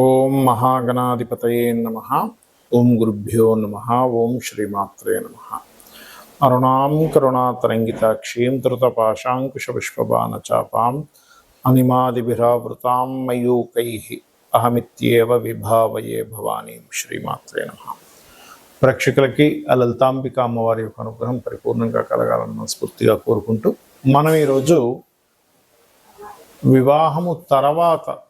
ఓం మహాగణాధిపతయే నమ. ఓం గురుభ్యో నమ. ఓం శ్రీమాత్రే నమ. అరుణాం కరుణాతరంగితాక్షీం ధృతపాశాంకుశపుష్పబాణచాపాం అనిమాదిభిరావృతాం మయూకై. అహమిత్యేవ విభావయే భవానీ. శ్రీమాత్రే నమ. ప్రేక్షకులకి ఆ లలితాంబిక అమ్మవారి యొక్క అనుగ్రహం పరిపూర్ణంగా కలగాలని మనస్ఫూర్తిగా కోరుకుంటూ మనం ఈరోజు వివాహము తర్వాత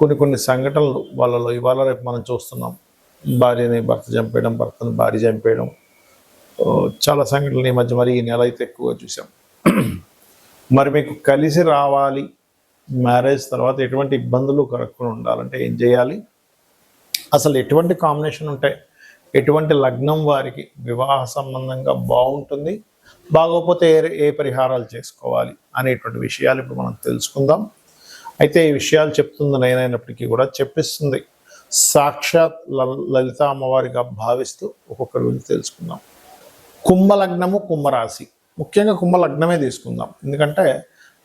కొన్ని కొన్ని సంఘటనలు వాళ్ళలో ఇవాళ రేపు మనం చూస్తున్నాం. భార్యని భర్త చంపేయడం భర్తను భార్య చంపేయడం. చాలా సంఘటనలు ఈ మధ్య మరి ఈ నెల అయితే ఎక్కువగా చూసాం మరి మీకు కలిసి రావాలి మ్యారేజ్ తర్వాత ఎటువంటి ఇబ్బందులు కలగకుండా ఉండాలంటే ఏం చేయాలి? అసలు ఎటువంటి కాంబినేషన్ ఉంటాయి? ఎటువంటి లగ్నం వారికి వివాహ సంబంధంగా బాగుంటుంది? బాగోకపోతే ఏ ఏ పరిహారాలు చేసుకోవాలి అనేటువంటి విషయాలు ఇప్పుడు మనం తెలుసుకుందాం. అయితే ఈ విషయాలు చెప్తుంది నేనైనప్పటికీ కూడా చెప్పిస్తుంది. సాక్షాత్ లలిత అమ్మవారిగా భావిస్తూ ఒక్కొక్కరి గురించి తెలుసుకుందాం. కుంభలగ్నము కుంభరాశి. ముఖ్యంగా కుంభలగ్నమే తీసుకుందాం. ఎందుకంటే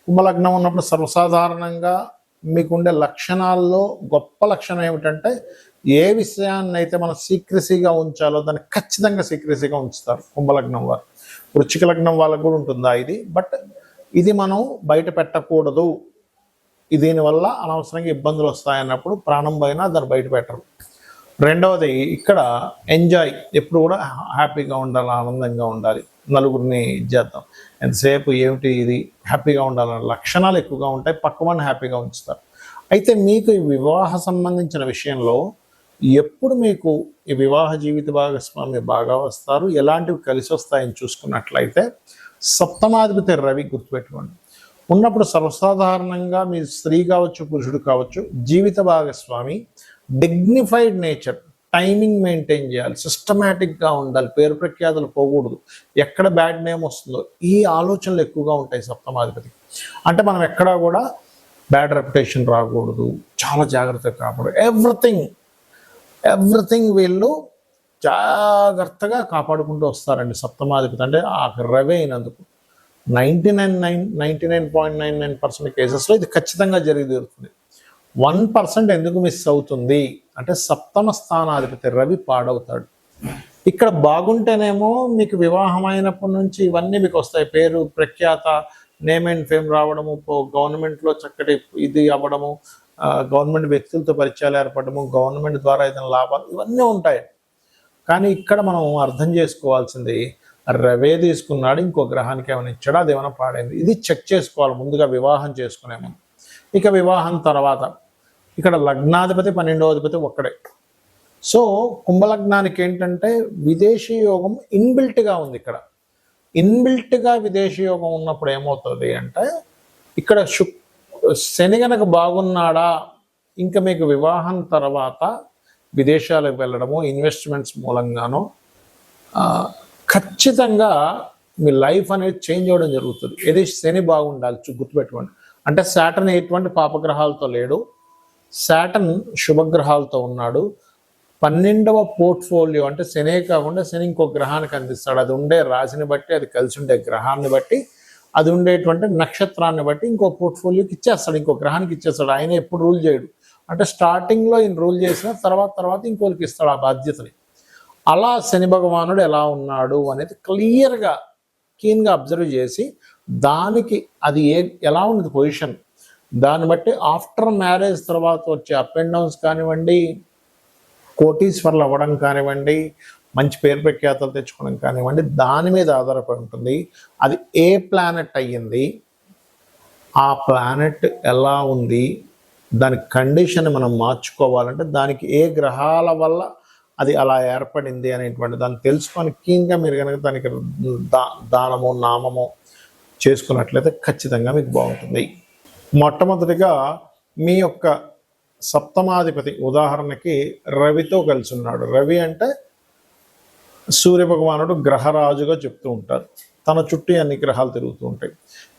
కుంభలగ్నం ఉన్నప్పుడు సర్వసాధారణంగా మీకుండే లక్షణాల్లో గొప్ప లక్షణం ఏమిటంటే ఏ విషయాన్ని అయితే మనం సీక్రసీగా ఉంచాలో దాన్ని ఖచ్చితంగా సీక్రసీగా ఉంచుతారు కుంభలగ్నం వారు. వృచ్చిక లగ్నం వాళ్ళకు కూడా ఉంటుందా ఇది? బట్ ఇది మనం బయట పెట్టకూడదు. దీనివల్ల అనవసరంగా ఇబ్బందులు వస్తాయన్నప్పుడు ప్రాణం పైన దాన్ని బయట పెట్టరు. రెండవది ఇక్కడ ఎంజాయ్ ఎప్పుడు కూడా హ్యాపీగా ఉండాలి ఆనందంగా ఉండాలి. నలుగురిని ఇది చేద్దాం. ఎంతసేపు ఏమిటి ఇది? హ్యాపీగా ఉండాలన్న లక్షణాలు ఎక్కువగా ఉంటాయి పక్కవాడిని హ్యాపీగా ఉంచుతారు. అయితే మీకు ఈ వివాహ సంబంధించిన విషయంలో ఎప్పుడు మీకు ఈ వివాహ జీవిత భాగస్వామి బాగా వస్తారు? ఎలాంటివి కలిసి వస్తాయని చూసుకున్నట్లయితే సప్తమాధిపతి రవి గుర్తుపెట్టుకోండి. ఉన్నప్పుడు సర్వసాధారణంగా మీ స్త్రీ కావచ్చు పురుషుడు కావచ్చు జీవిత భాగస్వామి డిగ్నిఫైడ్ నేచర్ టైమింగ్ మెయింటైన్ చేయాలి సిస్టమేటిక్గా ఉండాలి పేరు ప్రఖ్యాతులు పోకూడదు. ఎక్కడ బ్యాడ్ నేమ్ వస్తుందో ఈ ఆలోచనలు ఎక్కువగా ఉంటాయి సప్తమాధిపతి అంటే మనం ఎక్కడా కూడా బ్యాడ్ రెప్యుటేషన్ రాకూడదు చాలా జాగ్రత్తగా కాపాడు ఎవ్రీథింగ్ ఎవ్రీథింగ్ వీళ్ళు జాగ్రత్తగా కాపాడుకుంటూ వస్తారండి సప్తమాధిపతి. అంటే ఆ రవి అయినందుకు. Ninety nine nine ninety nine point nine nine percent కేసెస్లో ఇది ఖచ్చితంగా జరిగి తీరుతుంది. వన్ పర్సెంట్ ఎందుకు మిస్ అవుతుంది? అంటే సప్తమ స్థానాధిపతి రవి పాడవుతాడు. ఇక్కడ బాగుంటేనేమో మీకు వివాహం అయినప్పటి నుంచి ఇవన్నీ మీకు వస్తాయి. పేరు ప్రఖ్యాత నేమ్ అండ్ ఫేమ్ రావడము పో- గవర్నమెంట్లో చక్కటి ఇది అవ్వడము గవర్నమెంట్ వ్యక్తులతో పరిచయాలు ఏర్పడము గవర్నమెంట్ ద్వారా ఏదైనా లాభాలు ఇవన్నీ ఉంటాయి. కానీ ఇక్కడ మనం అర్థం చేసుకోవాల్సింది రవే తీసుకున్నాడు ఇంకో గ్రహానికి ఏమైనా ఇచ్చాడు అది ఏమైనా పాడైంది. ఇది చెక్ చేసుకోవాలి ముందుగా వివాహం చేసుకునే ముందు. ఇక వివాహం తర్వాత ఇక్కడ లగ్నాధిపతి పన్నెండోధిపతి ఒక్కడే. సో కుంభలగ్నానికి ఏంటంటే విదేశీ యోగం ఇన్బిల్ట్గా ఉంది ఇక్కడ. ఇన్బిల్ట్గా విదేశీ యోగం ఉన్నప్పుడు ఏమవుతుంది అంటే ఇక్కడ శుక్ శని గనక బాగున్నాడా ఇంకా మీకు వివాహం తర్వాత విదేశాలకు వెళ్ళడము ఇన్వెస్ట్మెంట్స్ మూలంగానో ఖచ్చితంగా మీ లైఫ్ అనేది చేంజ్ అవ్వడం జరుగుతుంది. ఏది శని బాగుండాలి గుర్తుపెట్టుకోండి. అంటే శాటన్ ఎటువంటి పాపగ్రహాలతో లేడు. శాటన్ శుభగ్రహాలతో ఉన్నాడు. పన్నెండవ పోర్ట్ఫోలియో అంటే శనే కాకుండా శని ఇంకో గ్రహానికి అందిస్తాడు అది ఉండే రాశిని బట్టి అది కలిసి ఉండే గ్రహాన్ని బట్టి అది ఉండేటువంటి నక్షత్రాన్ని బట్టి ఇంకో పోర్ట్ఫోలియోకి ఇచ్చేస్తాడు. ఇంకో గ్రహానికి ఇచ్చేస్తాడు. ఆయన ఎప్పుడు రూల్ చేయడు. అంటే స్టార్టింగ్లో ఈయన రూల్ చేసిన తర్వాత తర్వాత ఇంకోరికి ఇస్తాడు ఆ బాధ్యతని. అలా శని భగవానుడు ఎలా ఉన్నాడు అనేది క్లియర్గా కీన్గా అబ్జర్వ్ చేసి దానికి అది ఏ ఎలా ఉంది పొజిషన్? దాన్ని బట్టి ఆఫ్టర్ మ్యారేజ్ తర్వాత వచ్చే అప్ అండ్ డౌన్స్ కానివ్వండి కోటీశ్వర్లు అవ్వడం కానివ్వండి మంచి పేరు ప్రఖ్యాతలు తెచ్చుకోవడం కానివ్వండి దాని మీద ఆధారపడి ఉంటుంది. అది ఏ ప్లానెట్ అయ్యింది? ఆ ప్లానెట్ ఎలా ఉంది? దాని కండిషన్ మనం మార్చుకోవాలంటే దానికి ఏ గ్రహాల వల్ల అది అలా ఏర్పడింది అనేటువంటి దాన్ని తెలుసుకొని కీన్గా మీరు కనుక దానికి దా దానము నామము చేసుకున్నట్లయితే ఖచ్చితంగా మీకు బాగుంటుంది. మొట్టమొదటిగా మీ యొక్క సప్తమాధిపతి ఉదాహరణకి రవితో కలిసి ఉన్నాడు. రవి అంటే సూర్య భగవానుడు గ్రహరాజుగా చెప్తూ ఉంటారు. తన చుట్టూ అన్ని గ్రహాలు తిరుగుతూ ఉంటాయి.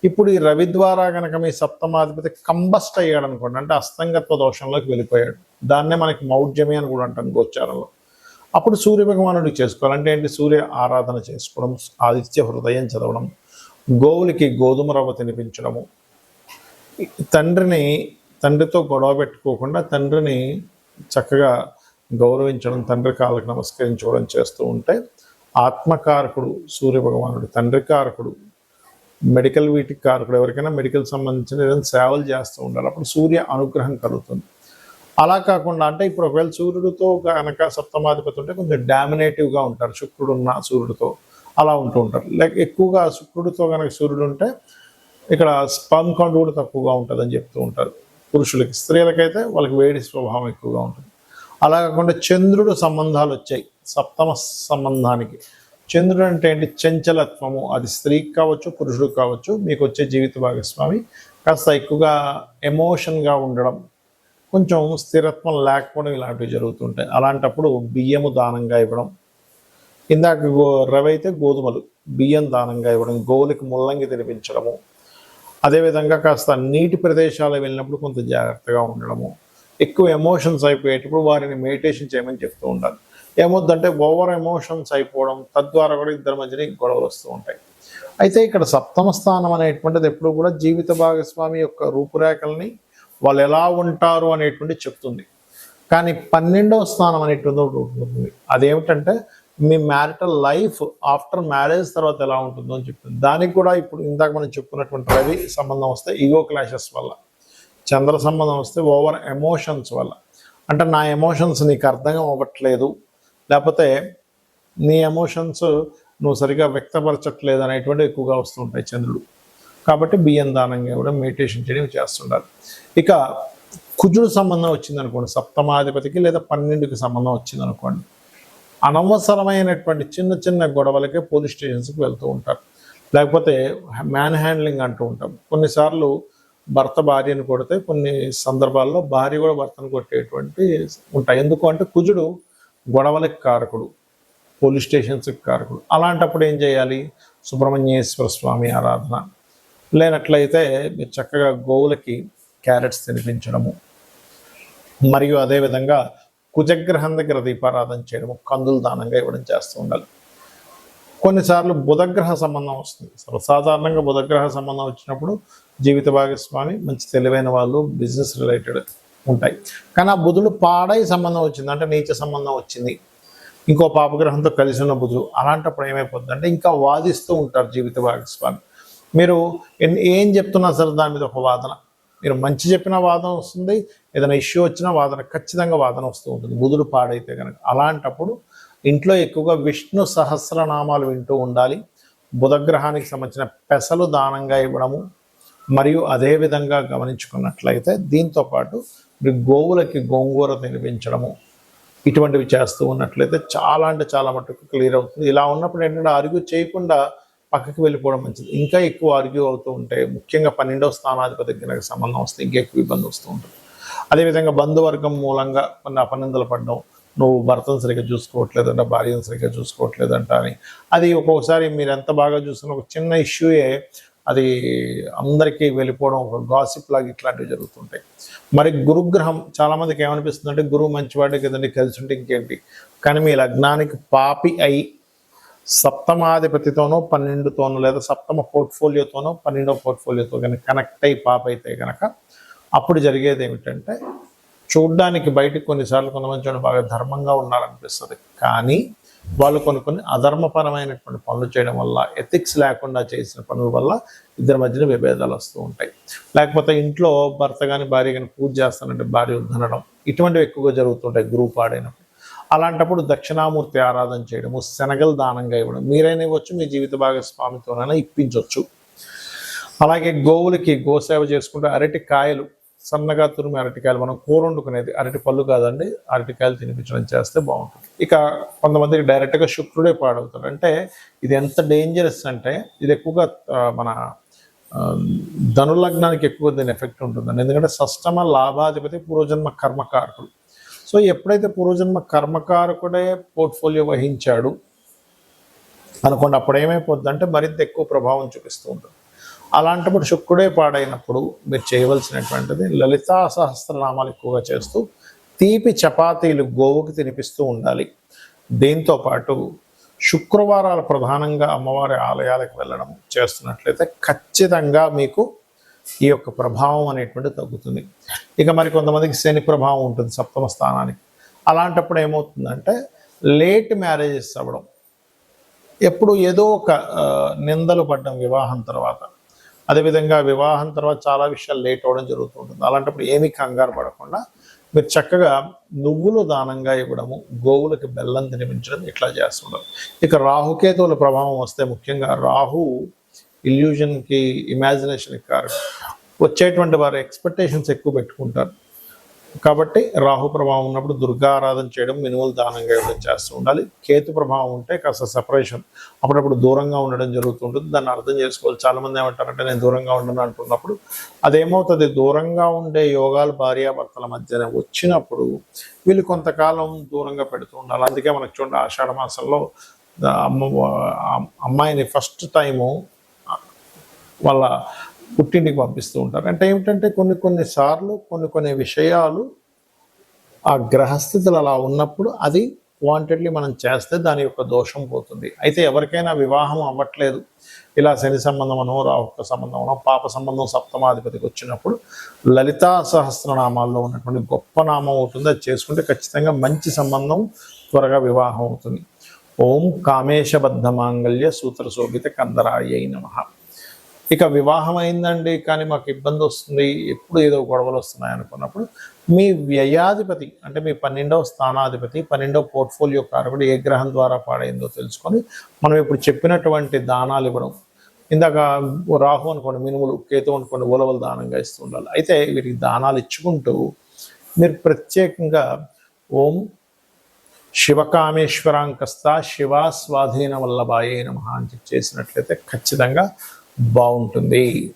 ఇప్పుడు ఈ రవి ద్వారా కనుక మీ సప్తమాధిపతి కంబస్ట్ అయ్యాడు అనుకోండి అంటే అస్తంగత్వ దోషంలోకి వెళ్ళిపోయాడు. దాన్నే మనకి మౌఢ్యమి అని కూడా అంటాం గోచారంలో. అప్పుడు సూర్య భగవానుడు చేసుకోవాలంటే ఏంటి? సూర్య ఆరాధన చేసుకోవడం ఆదిత్య హృదయం చదవడం గోవులకి గోధుమ రవ్వ తినిపించడము. తండ్రిని తండ్రితో గొడవ పెట్టుకోకుండా తండ్రిని చక్కగా గౌరవించడం తండ్రి కాళ్ళకి నమస్కరించుకోవడం చేస్తూ ఉంటే ఆత్మకారకుడు సూర్య భగవానుడు తండ్రి కారకుడు మెడికల్ వీటికి కారకుడు ఎవరికైనా మెడికల్ సంబంధించిన ఏదైనా సేవలు చేస్తూ ఉండాలి. అప్పుడు సూర్య అనుగ్రహం కలుగుతుంది. అలా కాకుండా అంటే ఇప్పుడు ఒకవేళ సూర్యుడితో కనుక సప్తమాధిపతి ఉంటే కొంచెం డామినేటివ్గా ఉంటారు. శుక్రుడు ఉన్న సూర్యుడితో అలా ఉంటూ ఉంటారు. లైక్ ఎక్కువగా శుక్రుడితో కనుక సూర్యుడు ఉంటే ఇక్కడ స్పర్మ్ కూడా తక్కువగా ఉంటుందని చెప్తూ ఉంటారు పురుషులకి. స్త్రీలకైతే వాళ్ళకి వేడి స్వభావం ఎక్కువగా ఉంటుంది. అలా కాకుండా చంద్రుడు సంబంధాలు వచ్చాయి సప్తమ సంబంధానికి. చంద్రుడు అంటే ఏంటి? చంచలత్వము. అది స్త్రీకి కావచ్చు పురుషుడికి కావచ్చు మీకు వచ్చే జీవిత భాగస్వామి కాస్త ఎక్కువగా ఎమోషన్గా ఉండడం కొంచెం స్థిరత్వం లేకపోవడం ఇలాంటివి జరుగుతుంటాయి. అలాంటప్పుడు బియ్యము దానంగా ఇవ్వడం. ఇందాక గో రవి అయితే గోధుమలు బియ్యం దానంగా ఇవ్వడం గోవులకి ముల్లంగి తినిపించడము. అదేవిధంగా కాస్త నీటి ప్రదేశాలు వెళ్ళినప్పుడు కొంత జాగ్రత్తగా ఉండడము. ఎక్కువ ఎమోషన్స్ అయిపోయేటప్పుడు వారిని మెడిటేషన్ చేయమని చెప్తూ ఉండాలి. ఏమొద్దంటే ఓవర్ ఎమోషన్స్ అయిపోవడం తద్వారా కూడా ఇద్దరి మధ్యన గొడవలు వస్తూ ఉంటాయి. అయితే ఇక్కడ సప్తమ స్థానం అనేటువంటిది ఎప్పుడు కూడా జీవిత భాగస్వామి యొక్క రూపురేఖల్ని వాళ్ళు ఎలా ఉంటారు అనేటువంటి చెప్తుంది. కానీ పన్నెండవ స్థానం అనేటువంటి ఒకటి ఉంటుంది. అదేమిటంటే మీ మ్యారిటల్ లైఫ్ ఆఫ్టర్ మ్యారేజ్ తర్వాత ఎలా ఉంటుందో అని చెప్తుంది. దానికి కూడా ఇప్పుడు ఇందాక మనం చెప్పుకున్నటువంటి రవి సంబంధం వస్తే ఈగో క్లాషెస్ వల్ల చంద్ర సంబంధం వస్తే ఓవర్ ఎమోషన్స్ వల్ల. అంటే నా ఎమోషన్స్ నీకు అర్థం అవ్వట్లేదు. లేకపోతే నీ ఎమోషన్స్ నువ్వు సరిగా వ్యక్తపరచట్లేదు అనేటువంటి ఎక్కువగా వస్తుంటాయి చంద్రుడు. కాబట్టి బియ్యం దానంగా కూడా మెడిటేషన్ చేయడం చేస్తుండాలి ఇక కుజుడు సంబంధం వచ్చింది అనుకోండి సప్తమాధిపతికి లేదా పన్నెండుకి సంబంధం వచ్చింది అనుకోండి అనవసరమైనటువంటి చిన్న చిన్న గొడవలకే పోలీస్ స్టేషన్స్కి వెళ్తూ ఉంటారు. లేకపోతే మ్యాన్ హ్యాండ్లింగ్ అంటూ ఉంటాం. కొన్నిసార్లు భర్త భార్యను కొడితే కొన్ని సందర్భాల్లో భార్య కూడా భర్తను కొట్టేటువంటి ఉంటాయి. ఎందుకు అంటే కుజుడు గొడవలకు కారకుడు పోలీస్ స్టేషన్స్కి కారకుడు. అలాంటప్పుడు ఏం చేయాలి? సుబ్రహ్మణ్యేశ్వర స్వామి ఆరాధన. లేనట్లయితే మీరు చక్కగా గోవులకి క్యారెట్స్ తినిపించడము మరియు అదేవిధంగా కుజగ్రహం దగ్గర దీపారాధన చేయడము కందులు దానంగా ఇవ్వడం చేస్తూ ఉండాలి. కొన్నిసార్లు బుధగ్రహ సంబంధం వస్తుంది. సర్వసాధారణంగా బుధగ్రహ సంబంధం వచ్చినప్పుడు జీవిత భాగస్వామి మంచి తెలివైన వాళ్ళు బిజినెస్ రిలేటెడ్ ఉంటాయి. కానీ ఆ బుధుడు పాడై సంబంధం వచ్చింది. అంటే నీచ సంబంధం వచ్చింది. ఇంకో పాపగ్రహంతో కలిసి ఉన్న బుధుడు. అలాంటప్పుడు ఏమైపోతుంది అంటే ఇంకా వాదిస్తూ ఉంటారు జీవిత భాగస్వామి. మీరు ఎన్- ఏం చెప్తున్నా సరే దాని మీద ఒక వాదన. మీరు మంచి చెప్పిన వాదన వస్తుంది ఏదైనా ఇష్యూ వచ్చినా వాదన ఖచ్చితంగా వాదన వస్తూ ఉంటుంది. బుధుడు పాడైతే కనుక అలాంటప్పుడు ఇంట్లో ఎక్కువగా విష్ణు సహస్రనామాలు వింటూ ఉండాలి. బుధగ్రహానికి సంబంధించిన పెసలు దానంగా ఇవ్వడము మరియు అదే విధంగా గమనించుకున్నట్లయితే దీంతో పాటు మీరు గోవులకి గోంగూర తినిపించడము ఇటువంటివి చేస్తూ ఉన్నట్లయితే చాలా అంటే చాలా మటుకు క్లియర్ అవుతుంది. ఇలా ఉన్నప్పుడు ఏంటంటే అరుగు చేయకుండా పక్కకి వెళ్ళిపోవడం మంచిది. ఇంకా ఎక్కువ ఆర్గ్యూ అవుతూ ఉంటే ముఖ్యంగా పన్నెండవ స్థానాధిపతి కనుక సంబంధం వస్తే ఇంకా ఎక్కువ ఇబ్బంది వస్తూ ఉంటుంది. అదేవిధంగా బంధువర్గం మూలంగా కొన్ని అపనిందలు పడడం నువ్వు భర్తను సరిగ్గా చూసుకోవట్లేదంట భార్యను సరిగ్గా చూసుకోవట్లేదంట అని. అది ఒక్కొక్కసారి మీరు ఎంత బాగా చూస్తున్న ఒక చిన్న ఇష్యూయే అది అందరికీ వెళ్ళిపోవడం ఒక గాసిప్ లాగా ఇట్లాంటివి జరుగుతుంటాయి. మరి గురుగ్రహం చాలామందికి ఏమనిపిస్తుందంటే ఏమనిపిస్తుంది అంటే గురువు మంచివాడే కదండి కలిసి ఉంటే ఇంకేంటి? కానీ మీ లగ్నానికి పాపి అయి సప్తమాధిపతితోనో పన్నెండుతోనో లేదా సప్తమ పోర్ట్ఫోలియోతోనో పన్నెండో పోర్ట్ఫోలియోతో కనుక కనెక్ట్ అయి పాప అయితే కనుక అప్పుడు జరిగేది ఏమిటంటే చూడ్డానికి బయటకు కొన్నిసార్లు కొంతమంది చూడండి బాగా ధర్మంగా ఉన్నారనిపిస్తుంది కానీ వాళ్ళు కొన్ని కొన్ని అధర్మపరమైనటువంటి పనులు చేయడం వల్ల ఎథిక్స్ లేకుండా చేసిన పనుల వల్ల ఇద్దరి మధ్యన విభేదాలు వస్తూ ఉంటాయి. లేకపోతే ఇంట్లో భర్త కానీ భార్య కానీ పూజ చేస్తానంటే భార్య వద్దనడం ఇటువంటివి ఎక్కువగా జరుగుతుంటాయి గ్రూప్ ఆడైనప్పుడు అలాంటప్పుడు దక్షిణామూర్తి ఆరాధన చేయడము శనగలు దానంగా ఇవ్వడం మీరైనా ఇవ్వచ్చు మీ జీవిత భాగస్వామితోనైనా ఇప్పించవచ్చు. అలాగే గోవులకి గోసేవ చేసుకుంటే అరటి కాయలు సన్నగా తురిమి అరటికాయలు మనం కూర వండుకునేది అరటి పళ్ళు కాదండి అరటికాయలు తినిపించడం చేస్తే బాగుంటుంది. ఇక కొంతమందికి డైరెక్ట్గా శుక్రుడే పాడవుతాడు. అంటే ఇది ఎంత డేంజరస్ అంటే ఇది ఎక్కువగా మన ధనులగ్నానికి ఎక్కువ దీని ఎఫెక్ట్ ఉంటుందండి. ఎందుకంటే సష్టమ లాభాధిపతి పూర్వజన్మ కర్మకారకుడు. సో ఎప్పుడైతే పూర్వజన్మ కర్మకారకుడే పోర్ట్ఫోలియో వహించాడు అనుకోండి అప్పుడు ఏమైపోద్ది అంటే మరింత ఎక్కువ ప్రభావం చూపిస్తూ ఉంటుంది. అలాంటప్పుడు శుక్రుడే పాడైనప్పుడు మీరు చేయవలసినటువంటిది లలితా సహస్రనామాలు ఎక్కువగా చేస్తూ తీపి చపాతీలు గోవుకి తినిపిస్తూ ఉండాలి. దీంతోపాటు శుక్రవారాలు ప్రధానంగా అమ్మవారి ఆలయాలకు వెళ్ళడం చేస్తున్నట్లయితే ఖచ్చితంగా మీకు ఈ యొక్క ప్రభావం అనేటువంటి తగ్గుతుంది. ఇక మరి కొంతమందికి శని ప్రభావం ఉంటుంది సప్తమ స్థానానికి. అలాంటప్పుడు ఏమవుతుందంటే లేట్ మ్యారేజెస్ అవ్వడం. ఎప్పుడు ఏదో ఒక నిందలు పడ్డం వివాహం తర్వాత. అదేవిధంగా వివాహం తర్వాత చాలా విషయాలు లేట్ అవ్వడం జరుగుతూ ఉంటుంది. అలాంటప్పుడు ఏమీ కంగారు పడకుండా మీరు చక్కగా నువ్వులు దానంగా ఇవ్వడము గోవులకు బెల్లం తినిపించడం ఇట్లా చేస్తుండడం ఇక రాహుకేతువుల ప్రభావం వస్తే ముఖ్యంగా రాహు ఇల్యూజన్కి ఇమాజినేషన్కి కారణం. వచ్చేటువంటి వారి ఎక్స్పెక్టేషన్స్ ఎక్కువ పెట్టుకుంటారు. కాబట్టి రాహు ప్రభావం ఉన్నప్పుడు దుర్గారాధన చేయడం మినుములు దానంగా ఇవ్వడం చేస్తూ ఉండాలి. కేతు ప్రభావం ఉంటే కాస్త సపరేషన్. అప్పుడప్పుడు దూరంగా ఉండడం జరుగుతుంటుంది. దాన్ని అర్థం చేసుకోవాలి. చాలామంది ఏమంటారంటే నేను దూరంగా ఉండను అంటున్నప్పుడు అదేమవుతుంది? దూరంగా ఉండే యోగాలు భార్యాభర్తల మధ్యన వచ్చినప్పుడు వీళ్ళు కొంతకాలం దూరంగా పెడుతూ ఉండాలి. అందుకే మనకు చూడండి ఆషాఢ మాసంలో అమ్మ అమ్మాయిని ఫస్ట్ టైము వాళ్ళ పుట్టింటికి పంపిస్తూ ఉంటారు. అంటే ఏమిటంటే కొన్ని కొన్ని సార్లు కొన్ని కొన్ని విషయాలు ఆ గ్రహస్థితులు అలా ఉన్నప్పుడు అది వాంటెడ్లీ మనం చేస్తే దాని యొక్క దోషం పోతుంది. అయితే ఎవరికైనా వివాహం అవ్వట్లేదు. ఇలా శని సంబంధమనో రాహుక సంబంధమనో పాప సంబంధం సప్తమాధిపతికి వచ్చినప్పుడు లలితా సహస్రనామాల్లో ఉన్నటువంటి గొప్ప నామం అవుతుంది. అది చేసుకుంటే ఖచ్చితంగా మంచి సంబంధం త్వరగా వివాహం అవుతుంది. ఓం కామేశబద్ధ మాంగళ్య సూత్ర శోభిత కందరాయ నమ. ఇక వివాహం అయిందండి కానీ మాకు ఇబ్బంది వస్తుంది. ఎప్పుడు ఏదో గొడవలు వస్తున్నాయి అనుకున్నప్పుడు మీ వ్యయాధిపతి అంటే మీ పన్నెండవ స్థానాధిపతి పన్నెండవ పోర్ట్ఫోలియో కారకుడు ఏ గ్రహం ద్వారా పాడైందో తెలుసుకొని మనం ఇప్పుడు చెప్పినటువంటి దానాలు ఇవ్వడం. ఇందాక రాహు అనుకోండి మినుములు కేతు అనుకోండి ఉలవలు దానంగా ఇస్తూ ఉండాలి. అయితే వీటికి దానాలు ఇచ్చుకుంటూ మీరు ప్రత్యేకంగా ఓం శివకామేశ్వరాంకస్త శివ స్వాధీన వల్లభాయే నమ అని చెప్పి చేసినట్లయితే ఖచ్చితంగా బాగుంటుంది.